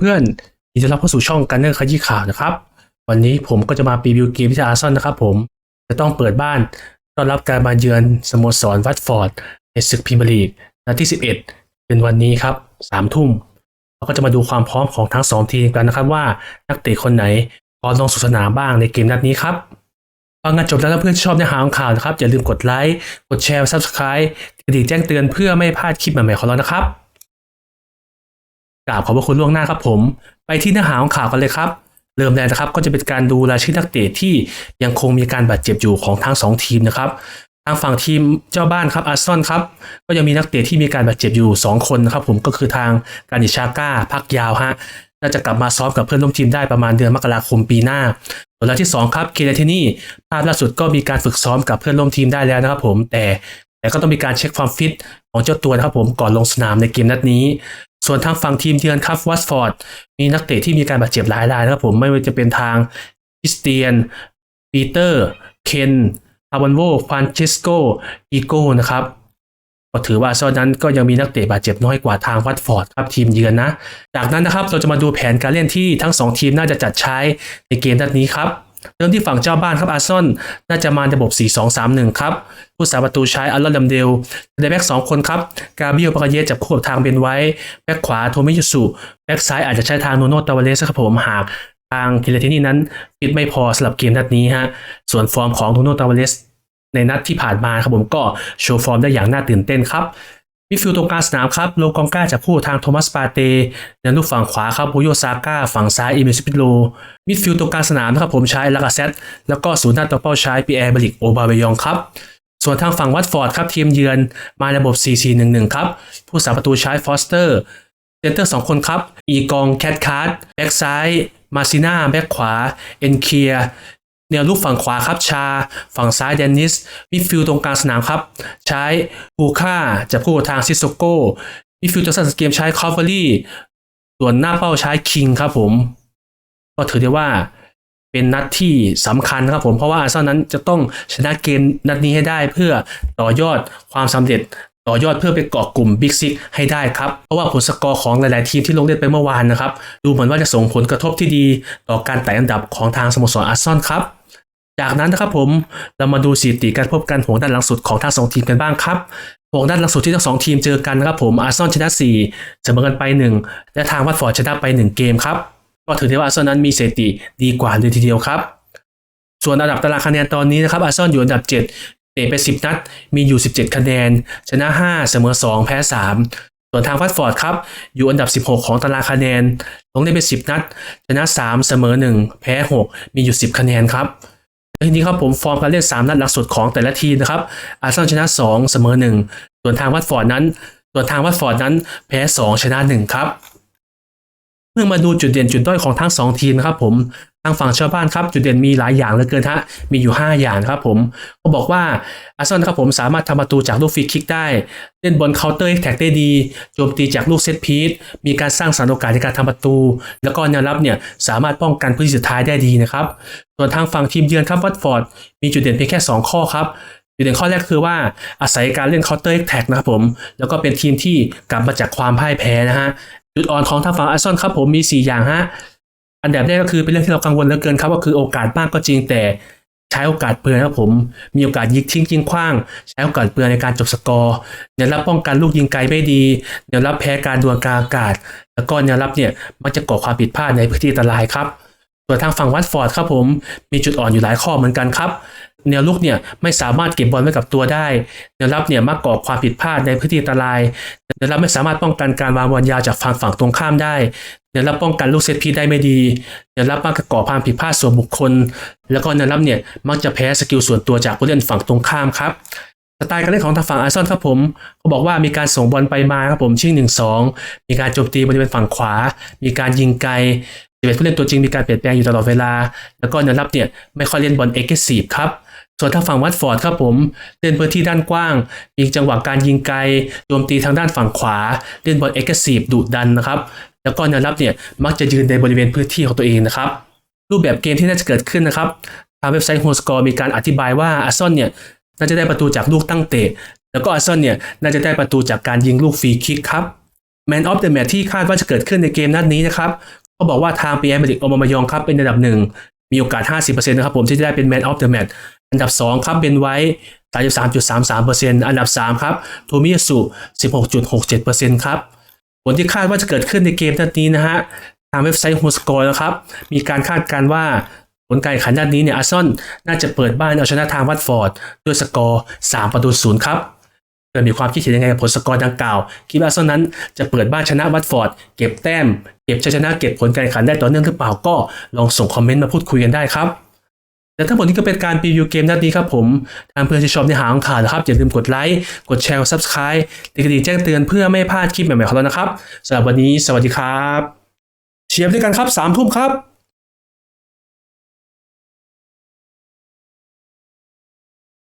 เพื่อนๆยินดีต้อนรับเข้าสู่ช่องกันเนอร์ขยี้ข่าวนะครับ วันนี้ผมก็จะมารีวิวเกมที่อาร์ซอลนะครับผม จะต้องเปิดบ้านต้อนรับการมาเยือนสโมสรวัตฟอร์ดในศึกพรีเมียร์ลีกนัดที่ 11 เป็นวันนี้ครับ3ทุ่มเราก็จะมาดูความพร้อมของทั้ง 2 ทีมกันนะครับว่านักเตะคนไหนพร้อมลงสู่สนามบ้างในเกมนัดนี้ครับฟังกันจบแล้วถ้าเพื่อนชอบเนื้อหาของข่าวนะครับอย่าลืมกดไลค์กดแชร์ Subscribe กระดิ่งแจ้งเตือนเพื่อไม่พลาดคลิปใหม่ๆของเรานะครับ กราบขอบพระคุณล่วงหน้าครับผม ไปที่เนื้อหาของข่าวกันเลยครับ เริ่มแรกนะครับก็จะเป็นการดูรายชื่อนักเตะที่ยังคงมีการบาดเจ็บอยู่ของทั้งสองทีมนะครับทางฝั่งทีมเจ้าบ้านครับอาร์ซอลครับก็ยังมีนักเตะที่มีการบาดเจ็บอยู่ 2 คนนะครับผมก็คือทางการดิชาก้าพักยาวฮะน่าจะกลับมาซ้อมกับเพื่อนร่วมทีมได้ประมาณเดือนมกราคมปีหน้าส่วนรายที่ 2 ครับเคเนเทนี่ภาพล่าสุดก็มีการฝึกซ้อมกับเพื่อนร่วมทีมได้แล้วนะครับผมแต่แต่ก็ต้องมีการเช็คความฟิตของเจ้าตัวนะครับผมก่อนลงสนามในเกมนัดนี้ ส่วนทางฝั่งทีมเยือนครับวัตฟอร์ดมีนักเตะที่มีการบาดเจ็บหลายรายนะครับผมไม่ว่าจะเป็นทางคริสเตียนปีเตอร์เคนอาวันโวฟรานเชสโกอีโก้นะครับก็ถือว่าซอนนั้นก็ยังมีนักเตะบาดเจ็บน้อยกว่าทางวัตฟอร์ดครับทีมเยือนนะ จากนั้นนะครับเราจะมาดูแผนการเล่นที่ทั้ง 2 ทีมน่าจะจัดใช้ในเกมนัดนี้ครับ เริ่มที่ฝั่งเจ้าบ้านครับอาร์ซอนน่าจะมาระบบ 4-2-3-1 ครับ ผู้สาประตูใช้อัลลอนดัมเดลในแบ็กสองคนครับ กาเบียลปากาเยจับคู่กับทางเบนไว้ แบ็กขวาโทมิยุสุ แบ็กซ้ายอาจจะใช้ทางโนโนตาวาเลสครับผมหากทางกิเลตินี่นั้นฟิตไม่พอสำหรับเกมนัดนี้ฮะ ส่วนฟอร์มของโนโนตาวาเลสในนัดที่ผ่านมาครับผมก็โชว์ฟอร์มได้อย่างน่าตื่นเต้นครับ มิดฟิลด์ตรงกลางสนามครับโลกองก้าจากผู้ทางโทมัสปาเตในลูกฝั่งขวาครับโบโยซาก้าฝั่งซ้ายอิมิปิโลมิดฟิลด์ตรงกลางสนามนะครับผมใช้ลากาเซตแล้วก็ศูนย์หน้าตัวเป้าใช้ปีแอร์บริกโอบาเบยองครับ ส่วนทางฝั่งวัตฟอร์ดครับทีมเยือนมาระบบ 4-4-1-1 ครับ ผู้สาประตูใช้ฟอสเตอร์เซนเตอร์สองคนครับ อีกองแคทคาร์ดแบ็กซ้ายมาซิน่าแบ็กขวา เอ็นเคีย แนวลูกฝั่งขวาครับชา ฝั่งซ้ายเดนนิสมิดฟิลตรงกลางสนามครับ ใช้บูค่าจับคู่กับทางซิโซโก้มิดฟิลด์ตัวสั้นเกมใช้คอฟเวอรี่ส่วนหน้าเป้าใช้คิงครับผม ก็ถือได้ว่าเป็นนัดที่สำคัญครับผม เพราะว่าอาร์เซนอลนั้นจะต้องชนะเกมนัดนี้ให้ได้เพื่อต่อยอดความสำเร็จต่อยอดเพื่อไปเกาะกลุ่มบิ๊กซิกให้ได้ครับ เพราะว่าผลสกอร์ของหลาย ๆ ทีมที่ลงเล่นไปเมื่อวานนะครับ ดูเหมือนว่าจะส่งผลกระทบที่ดีต่อการไต่อันดับของทางสโมสรอาร์เซนอลครับ จากนั้นนะครับผมเรามาดูสถิติการพบกันของด้านหลังสุดของทั้งสองทีมกันบ้างครับของด้านหลังสุดที่ทั้งสองทีมเจอกันนะครับผมอาร์เซนอลชนะ4เสมอกันไป 1 และทางวัตฟอร์ดชนะไป 1 เกมครับก็ถือได้ว่าอาร์เซนอลนั้นมีสถิติดีกว่าเลยทีเดียวครับ ส่วนอันดับตารางคะแนนตอนนี้นะครับอาร์เซนอลอยู่อันดับ 7เตะไป 10 นัด มีอยู่ 17 คะแนน ชนะ 5 เสมอ 2 แพ้ 3 ส่วนทางวัตฟอร์ดครับอยู่อันดับ 16 ของตารางคะแนนลงเล่นไป 10 นัด ชนะ 3 เสมอ 1 แพ้ 6 มีอยู่ 10 คะแนนครับ ทีนี้ครับผมฟอร์มการเล่น3นัดหลักสุดของแต่ละทีมนะครับอาร์เซนอลชนะ 2 เสมอ 1 ส่วนทางวัตฟอร์ดนั้น ส่วนทางวัตฟอร์ดนั้นแพ้ 2 ชนะ 1 ครับเมื่อมาดูจุดเด่นจุดด้อยของทั้ง 2 ทีมนะครับผมางฝั่งชาวบ้านครับ จุดเด่นมีหลายอย่างเหลือเกินฮะมีอยู่ 5 อย่างครับผมก็บอกว่าอาร์เซนอลครับผมสามารถทำประตูจากลูกฟรีคิกได้ เล่นบอลเคาน์เตอร์แท็กได้ดีโจมตีจากลูกเซตพีซมีการสร้างสรรค์โอกาสในการทำประตู แล้วก็แนวรับเนี่ยสามารถป้องกันพื้นที่สุดท้ายได้ดีนะครับส่วนทางฝั่งทีมเยือนครับวัตฟอร์ดมีจุดเด่นเพียงแค่ 2 ข้อครับจุดเด่นข้อแรกคือว่าอาศัยการเล่นเคาน์เตอร์แท็กนะครับผมแล้วก็เป็นทีมที่กลับมาจากความพ่ายแพ้นะฮะจุดอ่อนของทางฝั่งอาร์เซนอลครับผมมี 4 อย่างฮะ อันดับแรกก็คือเป็นเรื่องที่เรากังวลเหลือเกินครับก็คือโอกาสมากก็จริงแต่ใช้โอกาสเปลือยครับผม มีโอกาสยิงทิ้งยิงคว้าง ใช้โอกาสเปลือยในการจบสกอร์แนวรับป้องกันลูกยิงไกลไม่ดีแนวรับแพ้การดวลกลางอากาศ แล้วก็แนวรับเนี่ยมักจะก่อความผิดพลาดในพื้นที่อันตรายครับส่วนทางฝั่งวัตฟอร์ดครับผมมีจุดอ่อนอยู่หลายข้อเหมือนกันครับแนวลุกเนี่ยไม่สามารถเก็บบอลไว้กับตัวได้แนวรับเนี่ยมักก่อความผิดพลาดในพื้นที่อันตรายแนวรับไม่สามารถป้องกันการวางบอลยาวจากฝั่งฝั่งตรงข้ามได้แนวรับป้องกันลูกเซตพีได้ไม่ดีแนวรับมักก่อความผิดพลาดส่วนบุคคล แล้วก็แนวรับเนี่ยมักจะแพ้สกิลส่วนตัวจากผู้เล่นฝั่งตรงข้ามครับสไตล์การเล่นของทางฝั่งอาร์ซอลครับผมเขาบอกว่ามีการส่งบอลไปมาครับผมชิงหนึ่งสองมีการโจมตีบริเวณฝั่งขวา มีการยิงไกลสิบเอ็ดผู้เล่นตัวจริงมีการเปลี่ยนแปลงอยู่ตลอดเวลา แล้วก็แนวรับเนี่ยไม่ค่อยเล่นบอลเอ็กซ์ซีฟครับ ส่วนทางฝั่งวัตฟอร์ดครับผมเล่นพื้นที่ด้านกว้าง มีจังหวะการยิงไกลโจมตีทางด้านฝั่งขวา เล่นบอลเอ็กซ์ซีฟดุดันนะครับ แล้วก็แนวรับเนี่ยมักจะยืนในบริเวณพื้นที่ของตัวเองนะครับ รูปแบบเกมที่น่าจะเกิดขึ้นนะครับทางเว็บไซต์โฮสกอร์มีการอธิบายว่าอาร์ซอลเนี่ยน่าจะได้ประตูจากลูกตั้งเตะ แล้วก็อาร์ซอลเนี่ยน่าจะได้ประตูจากการยิงลูกฟรีคิกครับ Man of the Match ที่คาดว่าจะเกิดขึ้นในเกมนัดนี้นะครับก็บอกว่าทางปีแอมเบริกโอมามายองครับเป็นอันดับหนึ่งมีโอกาส 50%นะครับผมที่จะได้เป็น Man of the Match อั อันดับ 2 ครับเบนไว้33.33%อันดับ 3 ครับโทมิยาสุ16.67%ครับ ผลที่คาดว่าจะเกิดขึ้นในเกมนัดนี้นะฮะ ทางเว็บไซต์ฮูสกอร์นะครับ มีการคาดการณ์ว่าผลการแข่งขันนัดนี้เนี่ยอาร์ซอลน่าจะเปิดบ้านเอาชนะทางวัตฟอร์ด ด้วยสกอร์ 3 ประตูศูนย์ครับเกิดมีความคิดเห็นยังไงกับผลสกอร์ดังกล่าว คิดว่าอาร์ซอลนั้นจะเปิดบ้านชนะวัตฟอร์ด เก็บแต้ม เก็บชัยชนะเก็บผลการแข่งขันได้ต่อเนื่องหรือเปล่าก็ลองส่งคอมเมนต์มาพูดคุยกันได้ครับ และทั้งหมดนี้ก็เป็นการรีวิวเกมนัดนี้ครับผม ทางเพื่อนที่ชอบในหาของข่าวนะครับ อย่าลืมกดไลค์ กดแชร์กด Subscribe ติดกระดิ่งแจ้งเตือนเพื่อไม่พลาดคลิปใหม่ๆของเรานะครับสำหรับวันนี้สวัสดีครับ เชียร์ด้วยกันครับสามทุ่มครับ